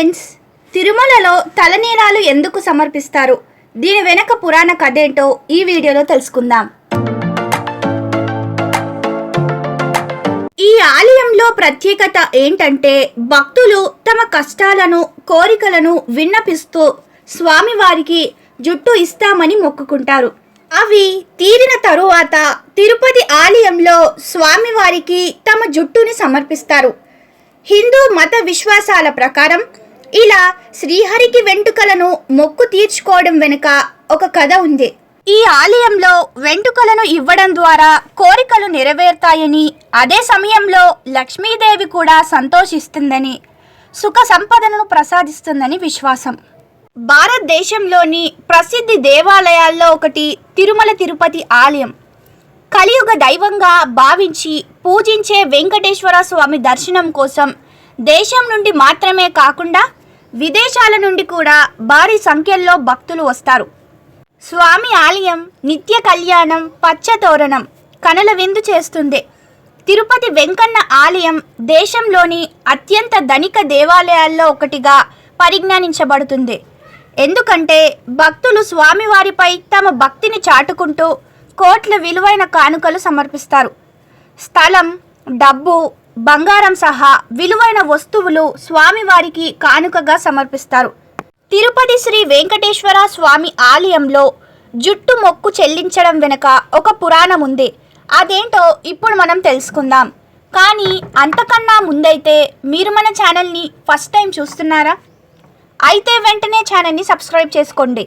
Friends తిరుమలలో తలనీలాలు ఎందుకు సమర్పిస్తారు? దీని వెనక పురాణ కథ ఏంటో ఈ వీడియోలో తెలుసుకుందాం. ఈ ఆలయంలో ప్రత్యేకత ఏంటంటే భక్తులు తమ కష్టాలను కోరికలను విన్నపిస్తూ స్వామివారికి జుట్టు ఇస్తామని మొక్కుకుంటారు. అవి తీరిన తరువాత తిరుపతి ఆలయంలో స్వామివారికి తమ జుట్టుని సమర్పిస్తారు. హిందూ మత విశ్వాసాల ప్రకారం ఇలా శ్రీహరికి వెంట్రుకలను మొక్కు తీర్చుకోవడం వెనుక ఒక కథ ఉంది. ఈ ఆలయంలో వెంటుకలను ఇవ్వడం ద్వారా కోరికలు నెరవేరుతాయని అదే సమయంలో లక్ష్మీదేవి కూడా సంతోషిస్తుందని సుఖ సంపదను ప్రసాదిస్తుందని విశ్వాసం. భారతదేశంలోని ప్రసిద్ధి దేవాలయాల్లో ఒకటి తిరుమల తిరుపతి ఆలయం. కలియుగ దైవంగా భావించి పూజించే వెంకటేశ్వర స్వామి దర్శనం కోసం దేశం నుండి మాత్రమే కాకుండా విదేశాల నుండి కూడా భారీ సంఖ్యల్లో భక్తులు వస్తారు. స్వామి ఆలయం నిత్య కళ్యాణం పచ్చ తోరణం కనుల విందు చేస్తుంది. తిరుపతి వెంకన్న ఆలయం దేశంలోని అత్యంత ధనిక దేవాలయాల్లో ఒకటిగా పరిజ్ఞానించబడుతుంది. ఎందుకంటే భక్తులు స్వామివారిపై తమ భక్తిని చాటుకుంటూ కోట్ల విలువైన కానుకలు సమర్పిస్తారు. స్థలం డబ్బు బంగారం సహా విలువైన వస్తువులు స్వామివారికి కానుకగా సమర్పిస్తారు. తిరుపతి శ్రీ వెంకటేశ్వర స్వామి ఆలయంలో జుట్టు మొక్కు చెల్లించడం వెనుక ఒక పురాణం ఉంది. అదేంటో ఇప్పుడు మనం తెలుసుకుందాం. కానీ అంతకన్నా ముందైతే మీరు మన ఛానల్ని ఫస్ట్ టైం చూస్తున్నారా? అయితే వెంటనే ఛానల్ని సబ్స్క్రైబ్ చేసుకోండి.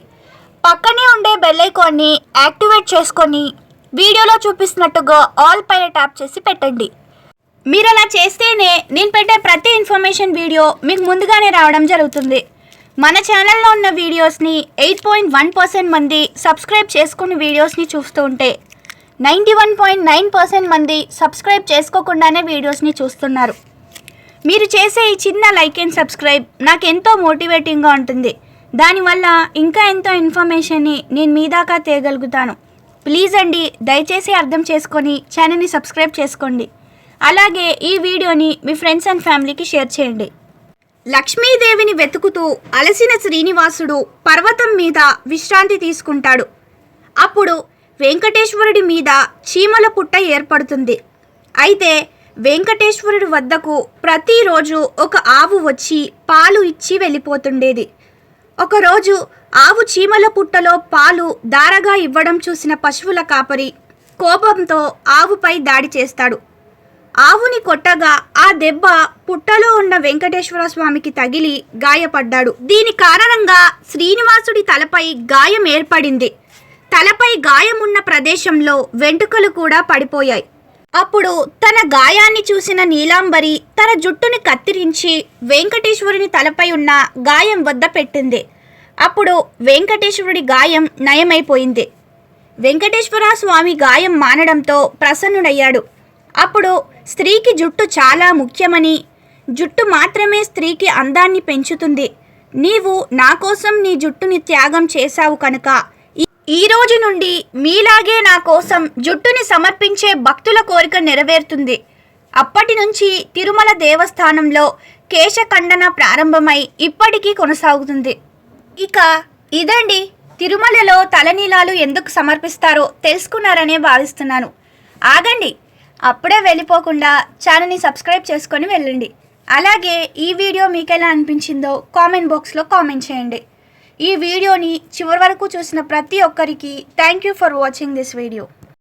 పక్కనే ఉండే బెల్ ఐకాన్ని యాక్టివేట్ చేసుకొని వీడియోలో చూపిస్తున్నట్టుగా ఆల్ పైన ట్యాప్ చేసి పెట్టండి. మీరు అలా చేస్తేనే నేను పెట్టే ప్రతి ఇన్ఫర్మేషన్ వీడియో మీకు ముందుగానే రావడం జరుగుతుంది. మన ఛానల్లో ఉన్న వీడియోస్ని ఎయిట్ పాయింట్ వన్ పర్సెంట్ మంది సబ్స్క్రైబ్ చేసుకుని వీడియోస్ని చూస్తూ ఉంటే ninety one point nine percent మంది సబ్స్క్రైబ్ చేసుకోకుండానే వీడియోస్ని చూస్తున్నారు. మీరు చేసే ఈ చిన్న లైక్ అండ్ సబ్స్క్రైబ్ నాకు ఎంతో మోటివేటింగ్గా ఉంటుంది. దానివల్ల ఇంకా ఎంతో ఇన్ఫర్మేషన్ని నేను మీ దాకా తేయగలుగుతాను ప్లీజ్ అండి దయచేసి అర్థం చేసుకొని ఛానల్ని సబ్స్క్రైబ్ చేసుకోండి. అలాగే ఈ వీడియోని మీ ఫ్రెండ్స్ అండ్ ఫ్యామిలీకి షేర్ చేయండి. లక్ష్మీదేవిని వెతుకుతూ అలసిన శ్రీనివాసుడు పర్వతం మీద విశ్రాంతి తీసుకుంటాడు. అప్పుడు వెంకటేశ్వరుడి మీద చీమల పుట్ట ఏర్పడుతుంది. అయితే వెంకటేశ్వరుడి వద్దకు ప్రతిరోజు ఒక ఆవు వచ్చి పాలు ఇచ్చి వెళ్ళిపోతుండేది. ఒకరోజు ఆవు చీమల పుట్టలో పాలు దారగా ఇవ్వడం చూసిన పశువుల కాపరి కోపంతో ఆవుపై దాడి చేస్తాడు. ఆవుని కొట్టగా ఆ దెబ్బ పుట్టలో ఉన్న వెంకటేశ్వర స్వామికి తగిలి గాయపడ్డాడు. దీని కారణంగా శ్రీనివాసుడి తలపై గాయం ఏర్పడింది. తలపై గాయమున్న ప్రదేశంలో వెంట్రుకలు కూడా పడిపోయాయి. అప్పుడు తన గాయాన్ని చూసిన నీలాంబరి తన జుట్టుని కత్తిరించి వెంకటేశ్వరుని తలపై ఉన్న గాయం వద్ద పెట్టింది. అప్పుడు వెంకటేశ్వరుడి గాయం నయమైపోయింది. వెంకటేశ్వర స్వామి గాయం మానడంతో ప్రసన్నుడయ్యాడు. అప్పుడు స్త్రీకి జుట్టు చాలా ముఖ్యమని. జుట్టు మాత్రమే స్త్రీకి అందాన్ని పెంచుతుంది. నీవు నా కోసం నీ జుట్టుని త్యాగం చేశావు కనుక. ఈ- ఈ రోజు నుండి మీలాగే నా కోసం జుట్టుని సమర్పించే భక్తుల కోరిక నెరవేరుతుంది. అప్పటి నుంచి తిరుమల దేవస్థానంలో కేశఖండన ప్రారంభమై ఇప్పటికీ కొనసాగుతుంది. ఇక ఇదండి తిరుమలలో తలనీలాలు ఎందుకు సమర్పిస్తారో తెలుసుకున్నారనే భావిస్తున్నాను. ఆగండి. అప్పుడే వెళ్ళిపోకుండా ఛానల్ని సబ్స్క్రైబ్ చేసుకొని వెళ్ళండి. అలాగే ఈ వీడియో మీకు ఎలా అనిపించిందో కామెంట్ బాక్స్లో కామెంట్ చేయండి. ఈ వీడియోని చివరి వరకు చూసిన ప్రతి ఒక్కరికి thank you for watching this video.